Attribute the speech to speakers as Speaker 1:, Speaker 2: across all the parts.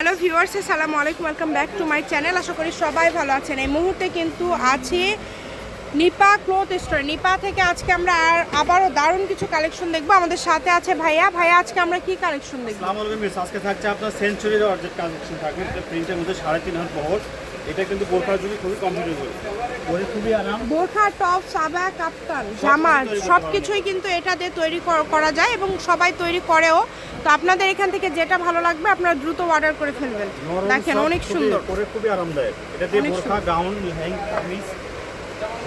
Speaker 1: Hello viewers সালাম আলাইকুম, welcome back to my channel. আশা করি সবাই ভালো আছেন। এই মুহূর্তে কিন্তু আছি নিপা ক্লোথ স্টোর। নিপা থেকে আজকে আমরা আর আবারও দারুণ কিছু কালেকশন দেখব। আমাদের সাথে আছে ভাইয়া। ভাইয়া, আজকে আমরা কি কালেকশন দেখব?
Speaker 2: আজকে থাকছে আপনার সেঞ্চুরির অর্জেট কালেকশন থাকবে। প্রিন্টের মধ্যে সাড়ে তিন হাত বহর। এটা কিন্তু বোরখার জন্য খুবই কমফোর্টেবল পরে খুবই আরাম।
Speaker 1: বোরখা টপ সাবা কাপ্তান জামা সব কিছুই কিন্তু এটা দিয়ে তৈরি করা যায় এবং সবাই তৈরি করেও। তো আপনাদের এখান থেকে যেটা ভালো লাগবে আপনারা দ্রুত অর্ডার করে ফেলবেন। দেখেন অনেক সুন্দর।
Speaker 2: পরে খুবই আরামদায়ক। এটা দিয়ে বোরখা গাউন লেহেং কামিজ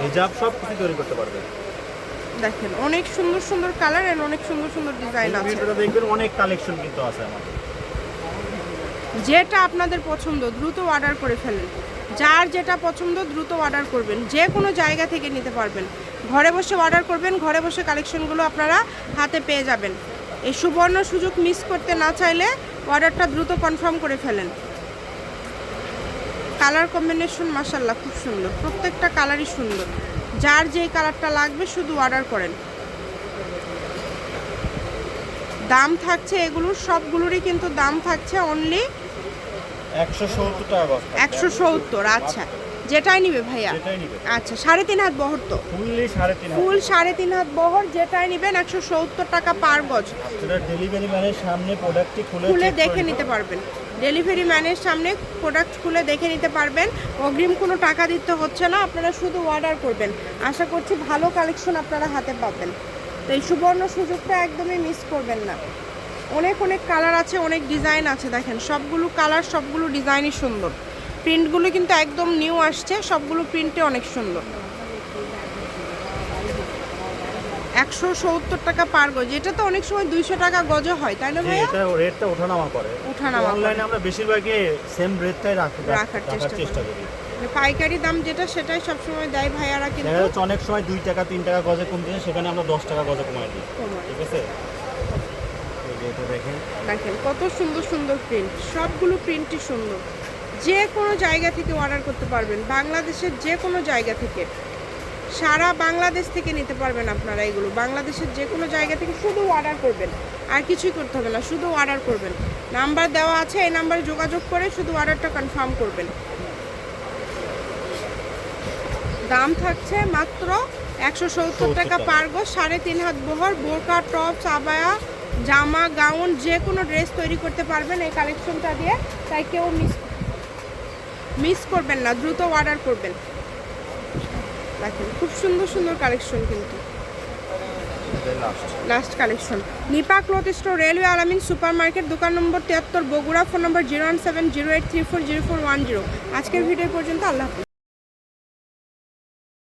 Speaker 2: হিজাব সব কিছু তৈরি করতে পারবেন।
Speaker 1: দেখেন অনেক সুন্দর সুন্দর কালার এন্ড অনেক সুন্দর সুন্দর ডিজাইন আছে।
Speaker 2: দেখবেন অনেক কালেকশন কিন্তু আছে আমাদের
Speaker 1: যেটা আপনাদের পছন্দ, দ্রুত অর্ডার করে ফেলেন। যার যেটা পছন্দ, দ্রুত অর্ডার করবেন। যে কোনো জায়গা থেকে নিতে পারবেন। ঘরে বসে অর্ডার করবেন, ঘরে বসে কালেকশনগুলো আপনারা হাতে পেয়ে যাবেন। এই সুবর্ণ সুযোগ মিস করতে না চাইলে অর্ডারটা দ্রুত কনফার্ম করে ফেলেন। কালার কম্বিনেশন মাসাল্লাহ খুব সুন্দর। প্রত্যেকটা কালারই সুন্দর। যার যেই কালারটা লাগবে, শুধু অর্ডার করেন। দাম থাকছে এগুলোর সবগুলোরই কিন্তু দাম থাকছে অনলি
Speaker 2: একশো সত্তর
Speaker 1: আচ্ছা। যেটাই নিবে ভাইয়া? আচ্ছা সাড়ে তিন হাত বহর তো? ফুল সাড়ে তিন হাত। বহর যেটাই নিবেন একশো সত্তর টাকা পার গজ।
Speaker 2: ডেলিভারি ম্যানের সামনে প্রোডাক্টটি খুলে
Speaker 1: দেখে নিতে পারবেন। ডেলিভারি ম্যানের সামনে প্রোডাক্ট খুলে দেখে নিতে পারবেন। অগ্রিম কোনো টাকা দিতে হচ্ছে না আপনারা শুধু অর্ডার করবেন। আশা করছি ভালো কালেকশন আপনারা হাতে পাবেন। তো এই সুবর্ণ সুযোগটা একদমই মিস করবেন না। অনেক অনেক কালার আছে, অনেক ডিজাইন আছে, দেখেন। সবগুলো কালার সবগুলো ডিজাইনই সুন্দর। প্রিন্টগুলো কিন্তু একদম নিউ আসছে, সবগুলো প্রিন্টে অনেক সুন্দর। একশো সত্তর টাকা পার গজ। এটা তো অনেক সময় দুইশো টাকা গজ হয় তাই না ভাইয়া?
Speaker 2: এটা রেটটা ওঠানামা করে।
Speaker 1: ওঠানামা।
Speaker 2: অনলাইনে আমরা বেশিরভাগই সেম রেটটাই রাখি
Speaker 1: রাখার চেষ্টা
Speaker 2: করি।
Speaker 1: মানে পাইকারি দাম যেটা সেটাই সবসময় দেয় ভাইয়ারা কিন্তু
Speaker 2: অনেক সময় দুই টাকা তিন টাকা গজে কমছে সেখানে আমরা দশ টাকা গজে কমাই দিই। ঠিক আছে? দেখেন।
Speaker 1: কত সুন্দর সুন্দর প্রিন্ট সবগুলো প্রিন্টই সুন্দর। যে কোনো জায়গা থেকে অর্ডার করতে পারবেন। বাংলাদেশের যে কোনো জায়গা থেকে। সারা বাংলাদেশ থেকে নিতে পারবেন আপনারা এগুলো। বাংলাদেশের যে কোনো জায়গা থেকে শুধু অর্ডার করবেন। আর কিছুই করতে হবে না শুধু অর্ডার করবেন। নাম্বার দেওয়া আছে এই নাম্বারে যোগাযোগ করে শুধু অর্ডারটা কনফার্ম করবেন। দাম থাকছে মাত্র একশো সত্তর টাকা
Speaker 2: টাকা।
Speaker 1: পার গজ সাড়ে তিন হাত বহর বোরকা টপ সাবায়া জামা গাউন যে কোনো ড্রেস তৈরি করতে পারবেন এই কালেকশনটা দিয়ে। তাই কেউ মিস মিস করবেন না দ্রুত অর্ডার করবেন। দেখেন খুব সুন্দর সুন্দর কালেকশন কিন্তু। Last collection Nipa cloth store railway Alamin super market দোকান নম্বর তিয়াত্তর Bogura phone number zero one seven zero eight three four zero four one zero. আজকের ভিডিও পর্যন্ত আল্লাহ হাফিজ।